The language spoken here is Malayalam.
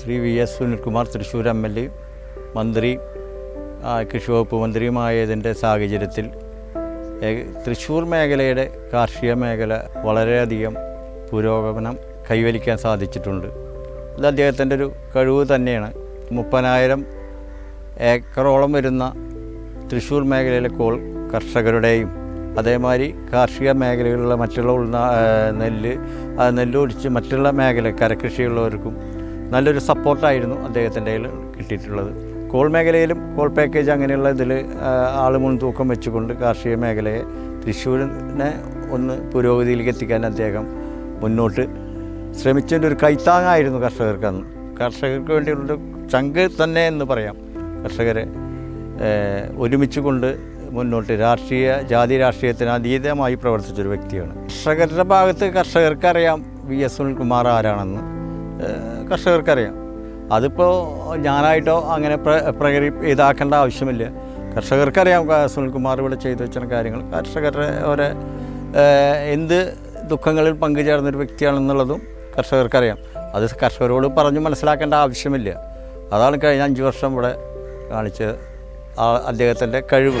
Shri V S Sunilkumar Thrissur M L A മന്ത്രി കൃഷി വകുപ്പ് മന്ത്രിയുമായതിന്റെ സാഹചര്യത്തിൽ തൃശ്ശൂർ മേഖലയുടെ കാർഷിക മേഖല വളരെയധികം പുരോഗമനം കൈവരിക്കാൻ സാധിച്ചിട്ടുണ്ട്. അത് അദ്ദേഹത്തിന്റെ ഒരു കഴിവ് തന്നെയാണ്. മുപ്പതിനായിരം ഏക്കറോളം വരുന്ന തൃശ്ശൂർ മേഖലയിലെ കോൾ കർഷകരുടെയും അതേമാതിരി കാർഷിക മേഖലകളിലുള്ള മറ്റുള്ള ഉൾനാ നെല്ല് നെല്ലൊടിച്ച് മറ്റുള്ള മേഖല കരകൃഷിയുള്ളവർക്കും നല്ലൊരു സപ്പോർട്ടായിരുന്നു അദ്ദേഹത്തിന്റെ കയ്യിൽ കിട്ടിയിട്ടുള്ളത്. കോൾ മേഖലയിലും കോൾ പാക്കേജ് അങ്ങനെയുള്ള ഇതിൽ ആൾ മുൻതൂക്കം വെച്ചുകൊണ്ട് കാർഷിക മേഖലയെ തൃശ്ശൂരിനെ ഒന്ന് പുരോഗതിയിലേക്ക് എത്തിക്കാൻ അദ്ദേഹം മുന്നോട്ട് ശ്രമിച്ചതിന്റെ ഒരു കൈത്താങ്ങായിരുന്നു കർഷകർക്ക് അന്ന് കർഷകർക്ക് വേണ്ടിയുള്ളൊരു ചങ്ക് തന്നെ എന്ന് പറയാം. കർഷകരെ ഒരുമിച്ച് കൊണ്ട് മുന്നോട്ട് രാഷ്ട്രീയ ജാതി രാഷ്ട്രീയത്തിന് അതീതമായി പ്രവർത്തിച്ചൊരു വ്യക്തിയാണ്. കർഷകരുടെ ഭാഗത്ത് കർഷകർക്കറിയാം വി എസ് സുനിൽകുമാർ ആരാണെന്ന്. കർഷകർക്കറിയാം. അതിപ്പോൾ ഞാനായിട്ടോ അങ്ങനെ പ്ര പ്രകരി ഇതാക്കേണ്ട ആവശ്യമില്ല. കർഷകർക്കറിയാം സുനിൽകുമാർ ഇവിടെ ചെയ്തു വെച്ച കാര്യങ്ങൾ. കർഷകരുടെ ഏഹ്, എന്ത് ദുഃഖങ്ങളിൽ പങ്കുചേർന്നൊരു വ്യക്തിയാണെന്നുള്ളതും കർഷകർക്കറിയാം. അത് കർഷകരോട് പറഞ്ഞ് മനസ്സിലാക്കേണ്ട ആവശ്യമില്ല. അതാണ് കഴിഞ്ഞ അഞ്ച് വർഷം ഇവിടെ കാണിച്ച ആ അദ്ദേഹത്തിന്റെ കഴിവ്.